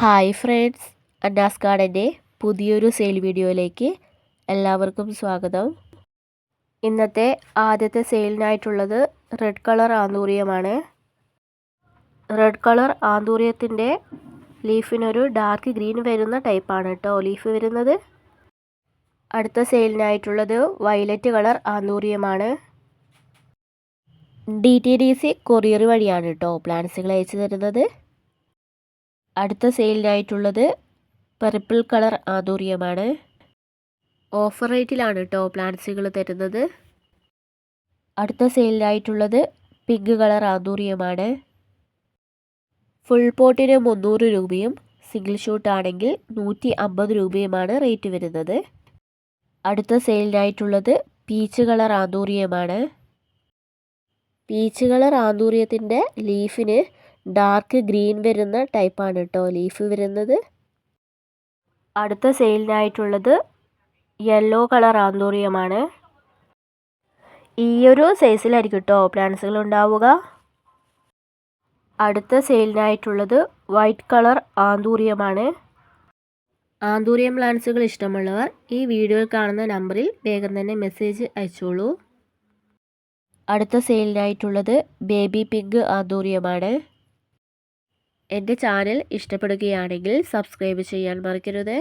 Hi friends അന്നാസ് ഗാർഡന്റെ പുതിയൊരു sale വീഡിയോയിലേക്ക് എല്ലാവർക്കും സ്വാഗതം. ഇന്നത്തെ ആദ്യത്തെ സെയിലിനായിട്ടുള്ളത് റെഡ് കളർ ആന്തൂറിയമാണ്. റെഡ് കളർ ആന്തൂറിയത്തിന്റെ ലീഫിനൊരു ഡാർക്ക് ഗ്രീൻ വരുന്ന ടൈപ്പാണ് കേട്ടോ ലീഫ് വരുന്നത്. അടുത്ത സെയിലിനായിട്ടുള്ളത് violet colour ആന്തൂറിയമാണ്. D T D C courier വഴിയാണ് കേട്ടോ പ്ലാന്റ്സുകൾ അയച്ചു തരുന്നത്. അടുത്ത സെയിലിനായിട്ടുള്ളത് പർപ്പിൾ കളർ ആന്തൂറിയമാണ് ഓഫർ റേറ്റിലാണ് കേട്ടോ പ്ലാന്റ്സുകൾ തരുന്നത്. അടുത്ത സെയിലിനായിട്ടുള്ളത് പിങ്ക് കളർ ആന്തൂറിയമാണ് ഫുൾ പോട്ടിന് മുന്നൂറ് രൂപയും സിംഗിൾ ഷൂട്ട് ആണെങ്കിൽ നൂറ്റി അമ്പത് രൂപയുമാണ് റേറ്റ് വരുന്നത്. അടുത്ത സെയിലിനായിട്ടുള്ളത് പീച്ച് കളർ ആന്തൂറിയമാണ് പീച്ച് കളർ ആന്തൂറിയത്തിന്റെ ലീഫിന് ഡാർക്ക് ഗ്രീൻ വരുന്ന ടൈപ്പാണ് കേട്ടോ ലീഫ് വരുന്നത്. അടുത്ത സെയിലിനായിട്ടുള്ളത് യെല്ലോ കളർ ആന്തൂറിയമാണ്. ഈ ഒരു സൈസിലായിരിക്കും കേട്ടോ പ്ലാന്റ്സുകൾ ഉണ്ടാവുക. അടുത്ത സെയിലിനായിട്ടുള്ളത് വൈറ്റ് കളർ ആന്തൂറിയമാണ്. ആന്തൂറിയം പ്ലാന്റ്സുകൾ ഇഷ്ടമുള്ളവർ ഈ വീഡിയോയിൽ കാണുന്ന നമ്പറിൽ വേഗം തന്നെ മെസ്സേജ് അയച്ചോളൂ. അടുത്ത സെയിലിനായിട്ടുള്ളത് ബേബി പിങ്ക് ആന്തൂറിയമാണ്. എന്റെ ചാനൽ ഇഷ്ടപ്പെടുകയാണെങ്കിൽ സബ്സ്ക്രൈബ് ചെയ്യാൻ മറക്കരുത്.